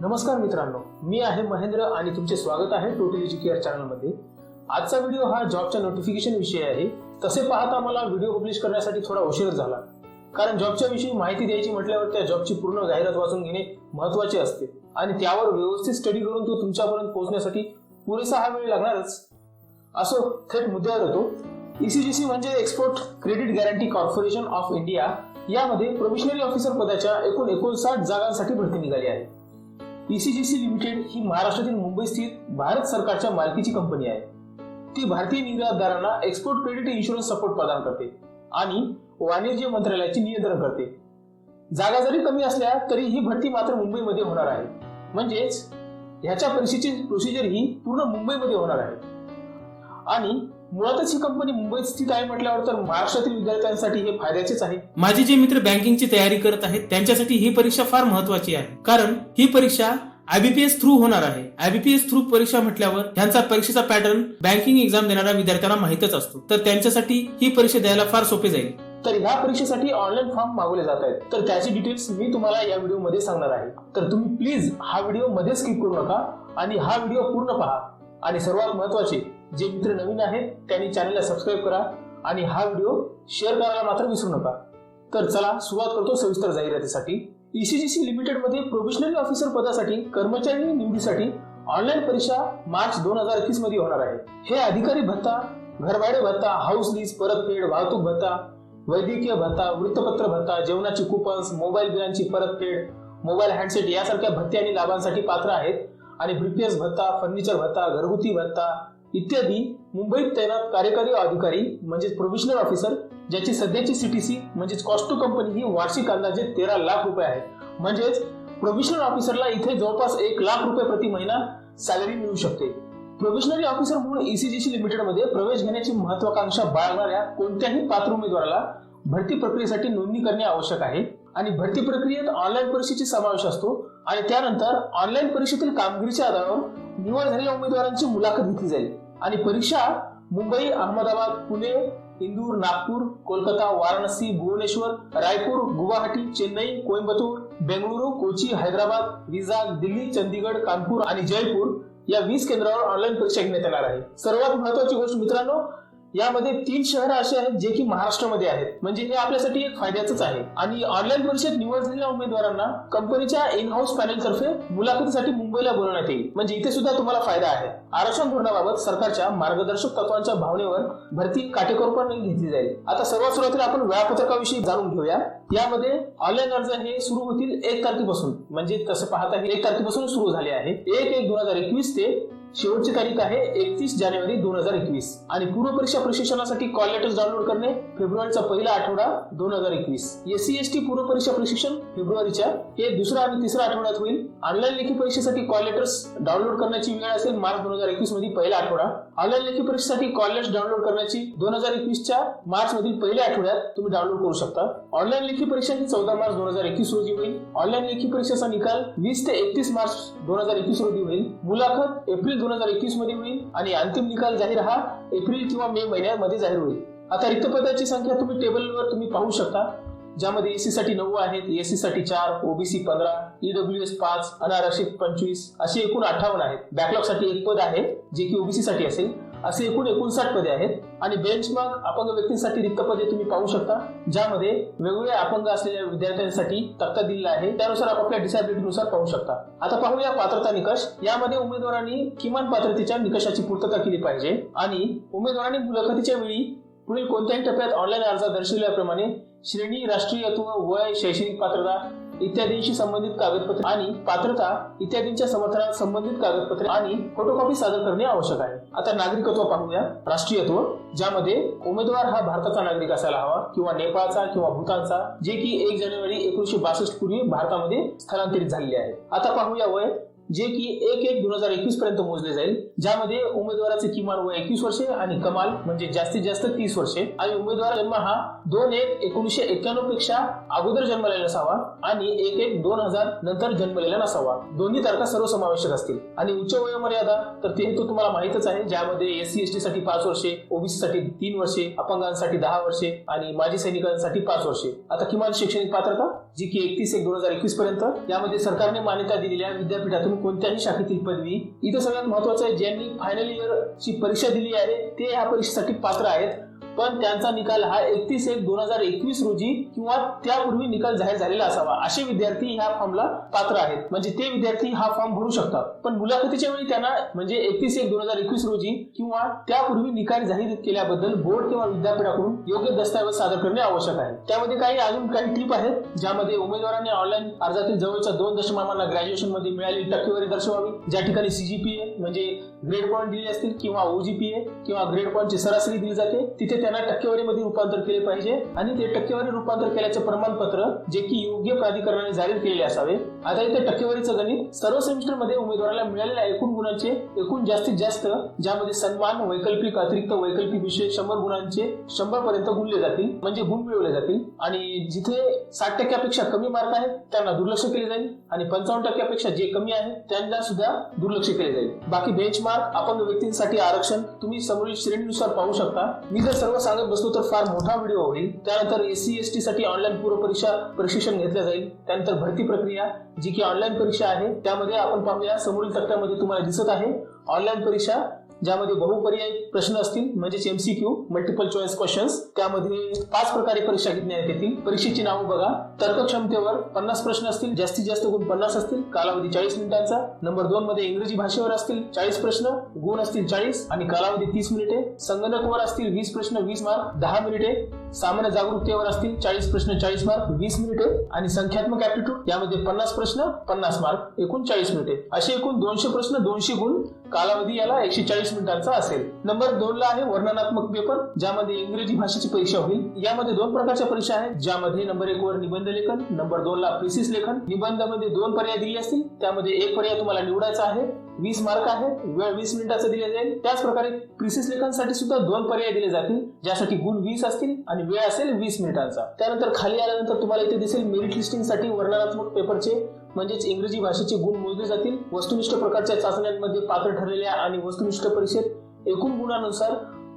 नमस्कार मित्रांनो मी आहे महेंद्र आणि तुमचे स्वागत आहे टोटल एज्युकेअर चॅनलमध्ये आजचा व्हिडिओ हा जॉबच्या नोटिफिकेशन विषयी आहे. तसे पाहता मला व्हिडिओ पब्लिश करण्यासाठी थोडा उशीर झाला. कारण जॉबच्या विषयी माहिती द्यायची म्हटल्यावर त्या जॉबची पूर्ण जाहिरात वाचून घेणे महत्त्वाचे असते. आणि त्यावर व्यवस्थित स्टडी करून तो तुमच्यापर्यंत पोहोचण्यासाठी पुरेसा हा वेळ लागणारच. असो थेट मुद्द्यावर येतो. ईसीजीसी म्हणजे export credit guarantee corporation of India यामध्ये प्रोविशनरी ऑफिसर पदाच्या एकूण एकोणसाठ जागांसाठी भरती निघाली आहे. ईसीजीसी लिमिटेड ही महाराष्ट्रातील मुंबई स्थित भारत सरकारच्या मालकीची कंपनी आहे. ती भारतीय निर्यातदारांना एक्सपोर्ट क्रेडिट इन्शुरन्स सपोर्ट प्रदान करते आणि वाणिज्य मंत्रालयाचे नियंत्रण करते. जागा जरी कमी असल्या तरी ही भरती मात्र मुंबईमध्ये होणार आहे. म्हणजेच ह्याच्या परीक्षेची प्रोसिजर ही पूर्ण मुंबईमध्ये होणार आहे. आणि मुळातच ही कंपनी मुंबईत स्थित आहे म्हटल्यावर तर महाराष्ट्रातील विद्यार्थ्यांसाठी हे फायद्याचेच आहे. माझे जे मित्र बँकिंगची तयारी करत आहेत त्यांच्यासाठी ही परीक्षा फार महत्वाची आहे. कारण ही परीक्षा आयबीपीएस थ्रू होणार आहे. आयबीपीएस थ्रू परीक्षा म्हटल्यावर त्यांचा परीक्षेचा पॅटर्न बँकिंग एक्झाम देणाऱ्या विद्यार्थ्यांना माहितच असतो. तर त्यांच्यासाठी ही परीक्षा द्यायला फार सोपे जाईल. तर ह्या परीक्षेसाठी ऑनलाईन फॉर्म मागवले जात आहेत. तर त्याची डिटेल्स मी तुम्हाला या व्हिडिओमध्ये सांगणार आहे. तर तुम्ही प्लीज हा व्हिडिओमध्ये स्किप करू नका आणि हा व्हिडिओ पूर्ण पहा. आणि सर्वात महत्त्वाचे जे मित्र नवीन आहेत त्यांनी चॅनलला सबस्क्राईब करा आणि हा व्हिडिओ शेअर करायला मात्र विसरू नका. तर चला सुरुवात करतो सविस्तर जाहिरातीसाठी. ईसीजीसी लिमिटेडमध्ये प्रोफेशनल ऑफिसर पदासाठी कर्मचारी निवडीसाठी ऑनलाईन परीक्षा मार्च दोन हजार एकवीसमध्ये होणार आहे. हे अधिकारी भत्ता घरभाडे भत्ता हाऊस लीज परतफेड वाहतूक भत्ता वैद्यकीय भत्ता वृत्तपत्र भत्ता जेवणाची कुपन्स मोबाईल बिलांची परतफेड मोबाईल हँडसेट यासारख्या भत्ते आणि लाभांसाठी पात्र आहेत. आणि बीपीएस भत्ता फर्निचर भत्ता घरगुती भत्ता इत्यादी मुंबईत तैनात कार्यकारी अधिकारी म्हणजेच प्रोव्हिशनल ऑफिसर ज्याची सध्याची सीटीसी म्हणजेच कॉस्टो कंपनी ही वार्षिक अंदाजे तेरा लाख रुपये आहे. म्हणजेच प्रोव्हिशनल ऑफिसरला इथे जवळपास एक लाख रुपये प्रति महिना सॅलरी मिळू शकते. प्रोव्हिशनरी ऑफिसर म्हणून ईसीजीसी लिमिटेडमध्ये प्रवेश घेण्याची महत्वाकांक्षा बाळगणाऱ्या कोणत्याही पात्र उमेदवाराला भरती प्रक्रियेसाठी नोंदणी करणे आवश्यक आहे आणि भरती प्रक्रियेत ऑनलाईन परीक्षेचा समावेश असतो आणि त्यानंतर ऑनलाईन परीक्षेतील कामगिरीच्या आधारावर निवड झालेल्या उमेदवारांची मुलाखत घेतली जाईल. आणि परीक्षा मुंबई अहमदाबाद पुणे इंदूर नागपूर कोलकाता वाराणसी भुवनेश्वर रायपूर गुवाहाटी चेन्नई कोइंबतूर बेंगळुरू कोची हैदराबाद विजाग दिल्ली चंदीगड कानपूर आणि जयपूर या वीस केंद्रावर ऑनलाईन परीक्षा घेण्यात येणार आहे. सर्वात महत्वाची गोष्ट मित्रांनो यामध्ये तीन शहर असे आहेत जे की महाराष्ट्रामध्ये आहेत. म्हणजे हे आपल्यासाठी एक फायद्याचंच आहे. आणि ऑनलाईन परीक्षेत निवडलेल्या उमेदवारांना कंपनीच्या इन हाऊस पॅनल तर्फे मुलाखतीसाठी मुंबईला बोलवण्यात येईल. म्हणजे इथे सुद्धा तुम्हाला फायदा आहे. आरक्षण धोरणाबाबत सरकारच्या मार्गदर्शक तत्वांच्या भावनेवर भरती काटेकोरपणे घेतली जाईल. आता सर्वात सुरुवातीला आपण वेळापत्रकाविषयी जाणून घेऊया. यामध्ये ऑनलाईन अर्ज हे सुरू होतील एक तारखेपासून. म्हणजे तसं पाहता हे एक तारखेपासून सुरू झाले आहे. एक एक दोन हजार एकवीस ते शेवटची तारीख आहे एकतीस जानेवारी दोन हजार एकवीस. आणि पूर्व परीक्षा प्रशिक्षणासाठी कॉल लेटर्स डाउनलोड करणे फेब्रुवारीचा पहिला आठवडा दोन हजार एकवीस. एससी एस टी पूर्व परीक्षा प्रशिक्षण फेब्रुवारीच्या. हे दुसरा आणि तिसरा आठवड्यात होईल. ऑनलाईन लेखी परीक्षेसाठी कॉल लेटर्स डाउनलोड करण्याची वेळ असेल मार्च दोन हजार एकवीसमध्ये पहिला आठवडा. ऑनलाईन लेखी परीक्षेसाठी कॉल लेटर्स डाउनलोड करण्याची दोन हजार एकवीसच्या मार्च मधील पहिल्या आठवड्यात तुम्ही डाउनलोड करू शकता. ऑनलाईन लेखी परीक्षा ही चौदा मार्च दोन हजार एकवीस रोजी होईल. ऑनलाईन लेखी परीक्षेचा निकाल वीस ते एकतीस मार्च दोन हजार एकवीस रोजी होईल. मुलाखत एप्रिल दोन हजार एकवीसमध्ये होईल आणि अंतिम निकाल जाहीर हा एप्रिल किंवा मे महिन्यामध्ये जाहीर होईल. आता रिक्त पदाची संख्या तुम्ही टेबलवर तुम्ही पाहू शकता ज्यामध्ये एसी साठी नऊ आहेत एसी साठी चार ओबीसी पंधरा ईडब्ल्यू एस पाच अनारक्षित पंचवीस अशी एकूण अठ्ठावन्न आहेत. बॅकलॉगसाठी एक पद आहे जे की ओबीसी साठी असेल. असे एकूण एकोणसाठ पदे आहेत. आणि बेंचमार्क अपंग व्यक्तींसाठी रिक्त पदे तुम्ही पाहू शकता ज्यामध्ये वेगवेगळे अपंग असलेल्या विद्यार्थ्यांसाठी तक्ता दिलेला आहे. त्यानुसार आपापल्या डिसॅबिलिटीनुसार पाहू शकता. आता पाहूया पात्रता निकष. यामध्ये उमेदवारांनी किमान पात्रतेच्या निकषाची पूर्तता केली पाहिजे. आणि उमेदवारांनी मुलाखतीच्या वेळी पुढील कोणत्याही टप्प्यात ऑनलाईन अर्जात दर्शविल्याप्रमाणे श्रेणी राष्ट्रीयत्व वय शैक्षणिक पात्रता इत्यादींशी संबंधित कागदपत्रे आणि पात्रता इत्यादींच्या समर्थनात संबंधित कागदपत्रे आणि फोटोकॉपी सादर करणे आवश्यक आहे. आता नागरिकत्व पाहूया. राष्ट्रीयत्व ज्यामध्ये उमेदवार हा भारताचा नागरिक असायला हवा किंवा नेपाळचा किंवा भूतानचा जे की एक जानेवारी एकोणीशे बासष्ट पूर्वी भारतामध्ये स्थलांतरित झालेले आहे आता पाहूया वय. जे की एक एक दोन हजार एकवीस पर्यंत मोजले जाईल ज्यामध्ये उमेदवाराचे किमान वय एकवीस वर्षे आणि कमाल म्हणजे जास्तीत जास्त तीस वर्षे. आणि उमेदवार जन्म हा दोन एक एकोणीसशे एक्क्याण्णवपेक्षा अगोदर जन्मलेला नसावा आणि एक एक दोन हजार नंतर जन्मलेला नसावा. दोन्ही तारखा सर्वसमावेशक असतील. आणि उच्च वयोमर्यादा तर ते तो तुम्हाला माहितच आहे ज्यामध्ये एससी एस टी साठी पाच वर्षे ओबीसी साठी तीन वर्षे अपंगांसाठी दहा वर्षे आणि माजी सैनिकांसाठी पाच वर्षे. आता किमान शैक्षणिक पात्रता जी की एकतीस एक दोन हजार एकवीस पर्यंत यामध्ये सरकारने मान्यता दिलेल्या विद्यापीठातून कोणत्याही शाखेतील पदवी. इथं सगळ्यात महत्वाचं आहे ज्यांनी फायनल इयर ची परीक्षा दिली आहे ते या परीक्षेसाठी पात्र आहेत. पण त्यांचा निकाल हा एकतीस एक दोन हजार एकवीस रोजी किंवा त्यापूर्वी निकाल जाहीर झालेला असावा. असे विद्यार्थी ह्या फॉर्मला पात्र आहेत. म्हणजे ते विद्यार्थी हा फॉर्म भरू शकतात. पण मुलाखतीच्या वेळी त्यांना म्हणजे एकतीस एक दोन हजार एकवीस रोजी किंवा त्यापूर्वी निकाल जाहीर केल्याबद्दल बोर्ड किंवा विद्यापीठाकडून योग्य दस्तऐवज सादर करणे आवश्यक आहे. त्यामध्ये काही अजून काही टीप आहेत ज्यामध्ये उमेदवारांनी ऑनलाईन अर्जातील जवळच्या दोन दशमांना ग्रॅज्युएशनमध्ये मिळालेली टक्केवारी दर्शवावी. ज्या ठिकाणी सीजीपीए म्हणजे ग्रेड पॉईंट दिले असतील किंवा ओजीपीए किंवा ग्रेड पॉईंटची सरासरी दिली जाते तिथे त्याला टक्केवारीमध्ये रूपांतर केले पाहिजे आणि ते टक्केवारी रूपांतर केल्याचे प्रमाणपत्र जे की योग्य प्राधिकरणाने जाहीर केलेले असावे. आता इथे टक्केवारीचं गणित सर्व सेमिस्टरमध्ये उमेदवाराला मिळालेल्या एकूण गुणांचे एकूण जास्तीत जास्त ज्यामध्ये सन्मान वैकल्पिक अतिरिक्त वैकल्पिक विषय शंभर गुणांचे शंभर पर्यंत गुणले जातील म्हणजे गुण मिळवले जातील. आणि जिथे साठ टक्क्यापेक्षा कमी मार्क आहेत त्यांना दुर्लक्ष केले जाईल. आणि पंचावन्न टक्क्यापेक्षा जे कमी आहेत त्यांना सुद्धा दुर्लक्ष केले जाईल. बाकी बेंचमार्क अपंग व्यक्तींसाठी आरक्षण तुम्ही समोरील श्रेणीनुसार पाहू शकता. मी जर सर्व सांगत बसलो तर फार मोठा व्हिडिओ होईल. त्यानंतर एस सी एस टी साठी ऑनलाईन पूर्व परीक्षा प्रशिक्षण घेतलं जाईल. त्यानंतर भरती प्रक्रिया जी की ऑनलाईन परीक्षा आहे त्यामध्ये आपण पाहूया. समोरील तक्त्यामध्ये तुम्हाला दिसत आहे. ऑनलाईन परीक्षा ज्यामध्ये बहुपर्याय प्रश्न असतील म्हणजेच एमसीक्यू मल्टिपल चॉईस क्वेश्चन्स त्यामध्ये पाच प्रकारे परीक्षा घेण्यात येतील परीक्षेची नावं बघा. तर्क क्षमतेवर पन्नास प्रश्न असतील जास्तीत जास्त गुण पन्नास असतील कालावधी चाळीस मिनिटांचा. नंबर दोन मध्ये इंग्रजी भाषेवर असतील चाळीस प्रश्न गुण असतील चाळीस आणि कालावधी तीस मिनिटे. संगणकवर असतील वीस प्रश्न वीस मार्क दहा मिनिटे. सामान्य जागरूकतेवर असतील चाळीस प्रश्न चाळीस मार्क वीस मिनिटे. आणि संख्यात्मक ऍप्टिट्यूड यामध्ये पन्नास प्रश्न पन्नास मार्क एकूण चाळीस मिनिटे. असे एकूण दोनशे प्रश्न दोनशे गुण कालावधी याला एकशे चाळीस मिनिटांचा असेल. नंबर दोन ला आहे वर्णनात्मक पेपर ज्यामध्ये इंग्रजी भाषेची परीक्षा होईल. यामध्ये दोन प्रकारच्या परीक्षा आहेत ज्यामध्ये नंबर एक वर निबंध लेखन नंबर दोन ला प्रिसिस लेखन. निबंधामध्ये दोन पर्याय दिले असतील त्यामध्ये एक पर्याय तुम्हाला निवडायचा आहे. वीस मार्क आहे वेळ वीस मिनिटाचा दिला जाईल. त्याचप्रकारे प्रिसिस लेखनसाठी सुद्धा दोन पर्याय दिले जातील ज्यासाठी गुण वीस असतील आणि वेळ असेल वीस मिनिटांचा. त्यानंतर खाली आल्यानंतर तुम्हाला इथे दिसेल मेरिट लिस्टिंगसाठी वर्णनात्मक पेपरचे म्हणजेच इंग्रजी भाषेचे गुण मोजले जातील. वस्तुनिष्ठ प्रकारच्या चाचण्यांमध्ये पात्र ठरलेल्या आणि वस्तुनिष्ठ परीक्षेत एकूण गुणानुसार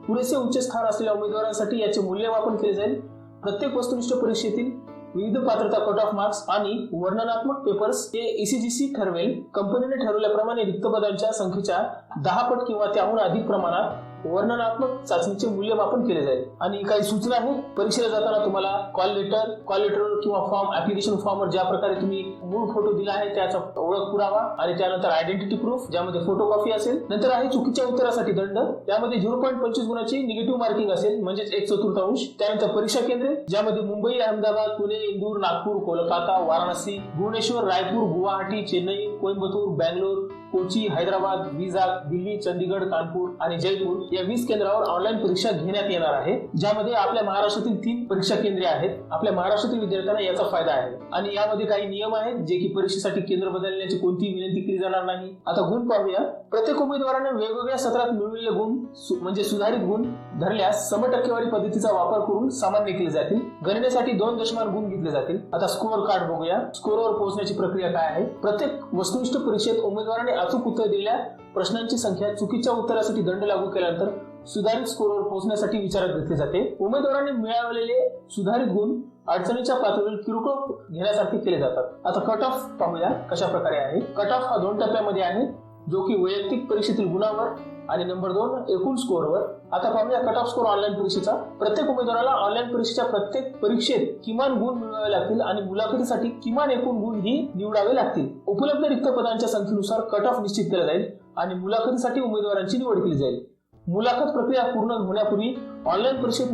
पुरेसे उच्च स्थान असलेल्या उमेदवारांसाठी याचे मूल्यमापन केले जाईल. प्रत्येक वस्तुनिष्ठ परीक्षेतील विविध पात्रता कट ऑफ मार्क्स आणि वर्णनात्मक पेपर्स हे ईसीजीसी ठरवेल. कंपनीने ठरवल्याप्रमाणे रिक्त पदांच्या संख्येच्या दहा पट किंवा त्याहून अधिक प्रमाणात वर्णनात्मक चाचणीचे मूल्यमापन केले जाईल. आणि काही सूचना आहे परीक्षेला जाताना तुम्हाला कॉल लेटर कॉल लेटर किंवा फॉर्म ऍप्लिकेशन फॉर्मवर ज्या प्रकारे तुम्ही मूळ फोटो दिला आहे त्याचा ओळख पुरावा आणि त्यानंतर आयडेंटिटी प्रूफ ज्यामध्ये फोटो कॉपी असेल. नंतर आहे चुकीच्या उत्तरासाठी दंड. त्यामध्ये झिरो पॉईंट पंचवीस गुणाची निगेटिव्ह मार्किंग असेल म्हणजेच एक चतुर्थांश. त्यानंतर परीक्षा केंद्रे ज्यामध्ये मुंबई अहमदाबाद पुणे इंदूर नागपूर कोलकाता वाराणसी भुवनेश्वर रायपूर गुवाहाटी चेन्नई कोइंबतूर बँगलोर कोची हैदराबाद विजाग दिल्ली चंदीगड कानपूर आणि जयपूर या वीस केंद्रावर ऑनलाईन परीक्षा घेण्यात येणार आहे ज्यामध्ये आपल्या महाराष्ट्रातील तीन परीक्षा केंद्रे आहेत. आपल्या महाराष्ट्रातील विद्यार्थ्यांना याचा फायदा आहे. आणि यामध्ये काही नियम आहेत जे की परीक्षेसाठी केंद्र बदलण्याची कोणतीही विनंती केली जाणार नाही. आता गुण पाहूया. प्रत्येक उमेदवाराने वेगवेगळ्या सत्रात मिळवलेले गुण म्हणजे सुधारित गुण धरल्यास सम टक्केवारी पद्धतीचा वापर करून सामान्य केले जातील. गणनेसाठी दोन दशमान गुण घेतले जातील. आता स्कोअर कार्ड बघूया. स्कोअरवर पोहोचण्याची प्रक्रिया काय आहे? प्रत्येक वस्तुनिष्ठ परीक्षेत उमेदवाराने अचूक उत्तर दिलेल्या प्रश्नांची संख्या चुकीच्या उत्तरासाठी दंड लागू केल्यानंतर सुधारित स्कोअरवर पोहोचण्यासाठी विचारात घेतले जाते. उमेदवारांनी मिळवलेले सुधारित गुण अडचणीच्या पातळीवर किरकोळ घेण्यासारखे केले जातात. आता कट ऑफ पाहूया कशा प्रकारे आहे. कट ऑफ हा दोन टप्प्यामध्ये आहे जो की वैयक्तिक परीक्षेतील गुणावर आणि नंबर दोन एकूण स्कोअरवर आता पाहूया कट ऑफ स्कोअर ऑनलाईन परीक्षेचा. प्रत्येक उमेदवाराला ऑनलाईन परीक्षेच्या प्रत्येक परीक्षेत किमान गुण मिळवावे लागतील आणि मुलाखतीसाठी किमान एकूण गुण ही निवडावे लागतील. उपलब्ध रिक्त पदांच्या संख्येनुसार कट ऑफ निश्चित केला जाईल आणि मुलाखतीसाठी उमेदवारांची निवड केली जाईल. मुलाखत प्रक्रिया पूर्ण होण्यापूर्वी ऑनलाईन परीक्षेत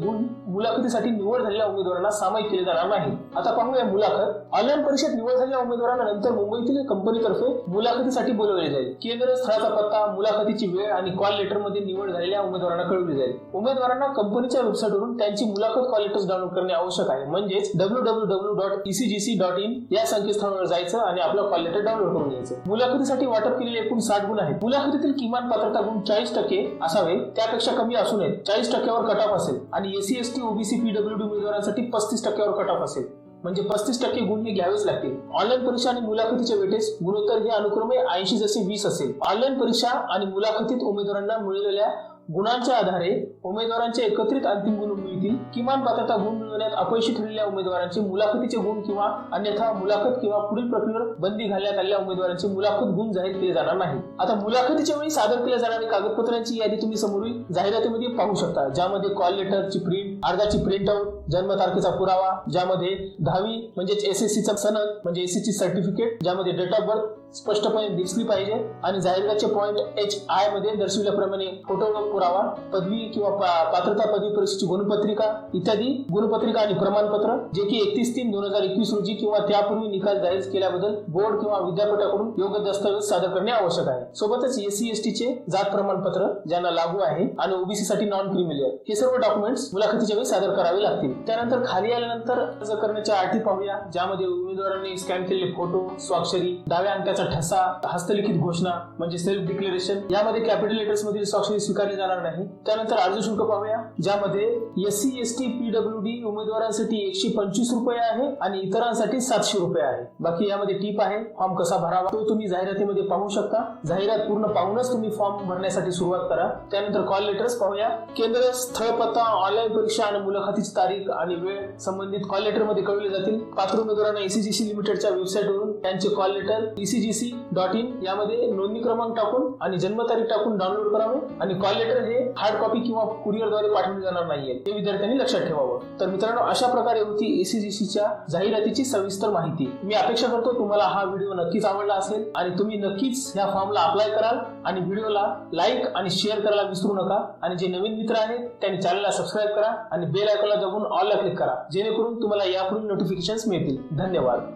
गुण मुलाखतीसाठी निवड झालेल्या उमेदवारांना सामायिक केले जाणार नाही. आता पाहूया मुलाखत. ऑनलाईन परीक्षेत निवड झालेल्या उमेदवारांना नंतर मुंबईतील कंपनीतर्फे मुलाखतीसाठी बोलवले जाईल. केंद्र स्थळाचा पत्ता मुलाखतीची वेळ आणि कॉल लेटरमध्ये निवड झालेल्या उमेदवारांना कळवली जाईल. उमेदवारांना कंपनीच्या वेबसाईटवरून त्यांची मुलाखत कॉल लेटर्स डाउनलोड करणे आवश्यक आहे. म्हणजेच W W W dot ECGC dot in या संकेतस्थळावर जायचं आणि आपलं कॉल लेटर डाउनलोड करून घ्यायचं. मुलाखतीसाठी वाटप केलेले एकूण साठ गुण आहेत. मुलाखतीतील किमान पात्रता गुण चाळीस टक्के असावे. त्यापेक्षा कमी असू नयेत चाळीस टक्क्यावर कट ऑफ असेल आणि SC S T OBC PWD उमेदवारांसाठी पस्तीस टक्क्यावर कट ऑफ असेल. म्हणजे पस्तीस टक्के गुण हे घ्यावेच लागतील. ऑनलाईन परीक्षा आणि मुलाखतीच्या वेटेस गुणोत्तर हे अनुक्रमे ऐंशी जसे वीस असेल. ऑनलाईन परीक्षा आणि मुलाखतीत उमेदवारांना मिळालेल्या गुणांच्या आधारे उमेदवारांचे एकत्रित अंतिम गुण मिळतील. किमान पात्रता गुण मिळवण्यात अपयशी ठरलेल्या उमेदवारांचे मुलाखतीचे गुण किंवा अन्यथा मुलाखत किंवा पुढील प्रक्रियेवर बंदी घालण्यात आलेल्या उमेदवारांचे मुलाखत गुण जाहीर केले जाणार नाही आता मुलाखतीच्या वेळी सादर केल्या जाणाऱ्या कागदपत्रांची यादी तुम्ही समोरील जाहिरातीमध्ये पाहू शकता ज्यामध्ये कॉल लेटरची प्रिंट अर्जाची प्रिंट जन्मतारखेचा पुरावा ज्यामध्ये दहावी म्हणजेच एस एस सनद म्हणजे एस ची सर्टिफिकेट ज्यामध्ये डेट ऑफ बर्थ स्पष्टपणे दिसली पाहिजे आणि जाहिरातीचे पॉईंट एच आयमध्ये दर्शविल्याप्रमाणे फोटो व पुरावा पदवी किंवा पा- पात्रता पदवी परीक्षेची गुणपत्रिका इत्यादी गुणपत्रिका आणि प्रमाणपत्र जे की एकतीस तीन दोन हजार एकवीस रोजी किंवा त्यापूर्वी निकाल जाहीर केल्याबद्दल बोर्ड किंवा विद्यापीठाकडून योग्य दस्तावेज सादर करणे आवश्यक आहे. सोबतच एससी एस चे जात प्रमाणपत्र ज्यांना लागू आहे आणि ओबीसी साठी नॉन क्रिमिलियर हे सर्व डॉक्युमेंट्स मुलाखतीच्या वेळी सादर करावे लागतील. त्यानंतर खाली आल्यानंतर अर्ज करण्याच्या अटी पाहूया ज्यामध्ये उमेदवारांनी स्कॅन केलेले फोटो स्वाक्षरी डाव्या अंकाचा ठसा हस्तलिखित घोषणा म्हणजे सेल्फ डिक्लेरेशन यामध्ये कॅपिटल लेटर्स मधील स्वाक्षरी स्वीकारली जाणार नाही. त्यानंतर अर्ज शुल्क पाहूया ज्यामध्ये SC S T PW D उमेदवारांसाठी एकशे पंचवीस रुपये आहे आणि इतरांसाठी सातशे रुपये आहे. बाकी यामध्ये टीप आहे फॉर्म कसा भरावा तो तुम्ही जाहिरातीमध्ये पाहू शकता. जाहिरात पूर्ण पाहूनच तुम्ही फॉर्म भरण्यासाठी सुरुवात करा. त्यानंतर कॉल लेटर्स पाहूया. केंद्र स्थळ पत्ता ऑनलाईन परीक्षा आणि मुलाखतीची तारीख आणि वेळ संबंधित कॉल लेटरमध्ये कळवले जातील. पात्र उमेदवारांना ईसीजीसी लिमिटेडच्या वेबसाईटवरून त्यांचे call letter ECGC dot in यामध्ये नोंदणी क्रमांक टाकून आणि जन्मतारीख टाकून डाउनलोड करावे आणि कॉल लेटर हे हार्ड कॉपी किंवा कुरिअरद्वारे पाठवले जाणार नाहीये. हे विद्यार्थ्यांनी लक्षात ठेवावं. तर मित्रांनो अशा प्रकारे होती एसीजीसीच्या जाहिरातीची सविस्तर माहिती. मी अपेक्षा करतो तुम्हाला हा व्हिडिओ नक्कीच आवडला असेल आणि तुम्ही नक्कीच या फॉर्मला अप्लाय कराल आणि व्हिडिओला लाईक आणि शेअर करायला विसरू नका. आणि जे नवीन मित्र आहेत त्यांनी चॅनलला सबस्क्राईब करा आणि बेल आयकॉनला दाबून ऑलला क्लिक करा जेणेकरून तुम्हाला यापुढील नोटिफिकेशन मिळतील. धन्यवाद.